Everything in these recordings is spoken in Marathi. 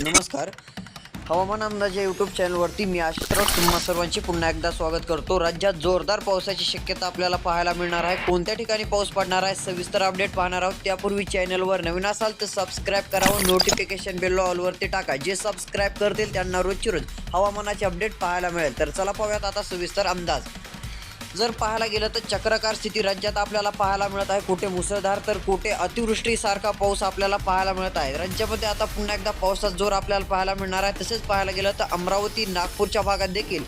नमस्कार. हवामान अंदाज या यूट्यूब चॅनलवरती मी आशिषराव तुम्हा सर्वांची पुन्हा एकदा स्वागत करतो. राज्यात जोरदार पावसाची शक्यता आपल्याला पाहायला मिळणार आहे. कोणत्या ठिकाणी पाऊस पडणार आहे? सविस्तर अपडेट पाहणार आहोत. त्यापूर्वी चॅनलवर नवीन असाल तर सबस्क्राईब करावं नोटिफिकेशन बेल ऑलवरती टाका. जे सबस्क्राईब करतील त्यांना रोजची रोज हवामानाचे अपडेट पाहायला मिळेल. तर चला पाहूयात आता सविस्तर अंदाज. जर पाहायला गेलं तर चक्रकार स्थिती राज्यात आपल्याला पाहायला मिळत आहे. कुठे मुसळधार तर कुठे अतिवृष्टीसारखा पाऊस आपल्याला पाहायला मिळत आहे. राज्यामध्ये आता पुन्हा एकदा पावसाचा जोर आपल्याला पाहायला मिळणार आहे. तसेच पाहायला गेलं तर अमरावती नागपूरच्या भागात देखील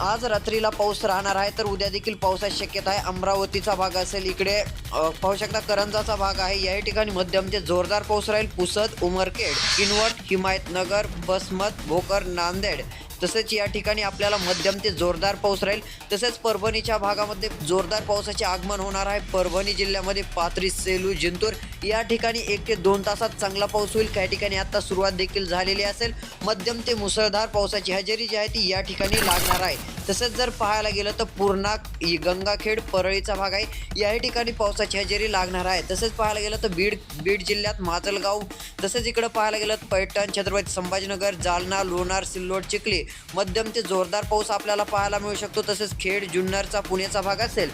आज रात्रीला पाऊस राहणार आहे तर उद्या देखील पावसाची शक्यता आहे. अमरावतीचा भाग असेल इकडे पाहू शकता करंजाचा भाग आहे. याही ठिकाणी मध्यम ते जोरदार पाऊस राहील. पुसद उमरखेड किनवट हिमायतनगर बसमत भोकर नांदेड तसेच या ठिकाणी आपल्याला मध्यम ते जोरदार पाऊस राहील. तसेच परभणीच्या भागामध्ये जोरदार पावसाचे आगमन होणार आहे. परभणी जिल्ह्यामध्ये पाथरी सेलू जिंतूर या ठिकाणी एक ते दोन तासात चांगला पाऊस होईल. काही ठिकाणी आता सुरुवात देखील झालेली असेल. मध्यम ते मुसळधार पावसाची हजेरी जी आहे ती या ठिकाणी लागणार आहे. तसेच जर पाहायला गेलं तर पूर्णा गंगाखेड परळीचा भाग आहे. याही ठिकाणी पावसाची हजेरी लागणार आहे. तसेच पाहायला गेलं तर बीड बीड जिल्ह्यात माजलगाव. तसेच इकडं पाहायला गेलं तर पैठण छत्रपती संभाजीनगर जालना लोणार सिल्लोड चिखली. मध्यम ते जोरदार पाऊस आपल्याला पाहायला मिळू शकतो. तसेच खेड जुन्नरचा पुण्याचा भाग असेल.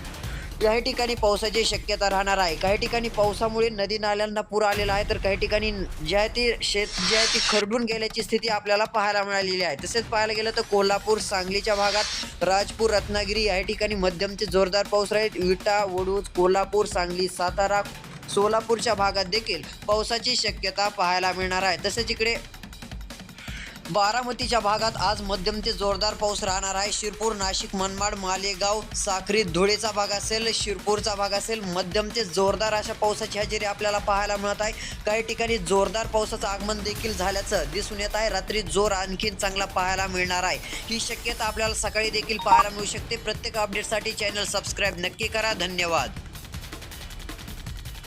याही ठिकाणी पावसाची शक्यता राहणार आहे. काही ठिकाणी पावसामुळे नदी नाल्यांना पूर आलेला आहे. तर काही ठिकाणी जे आहे ती शेत जे आहे ती खरडून गेल्याची स्थिती आपल्याला पाहायला मिळालेली आहे. तसेच पाहायला गेलं तर कोल्हापूर सांगलीच्या भागात राजपूर रत्नागिरी याही ठिकाणी मध्यम ते जोरदार पाऊस राहील. विटा वडूज कोल्हापूर सांगली सातारा सोलापूरच्या भागात देखील पावसाची शक्यता पाहायला मिळणार आहे. तसेच इकडे बारामतीच्या भागात आज मध्यम ते जोरदार पाऊस राहणार आहे. शिरपूर नाशिक मनमाड मालेगाव साक्री धुळेचा भाग असेल शिरपूरचा भाग असेल मध्यम ते जोरदार अशा पावसाची हजेरी आपल्याला पाहायला मिळत आहे. काही ठिकाणी जोरदार पावसाचं आगमन देखील झाल्याचं दिसून येत आहे. रात्री जोर आणखीन चांगला पाहायला मिळणार आहे. ही शक्यता आपल्याला सकाळी देखील पाहायला मिळू शकते. प्रत्येक अपडेटसाठी चॅनल सबस्क्राईब नक्की करा. धन्यवाद.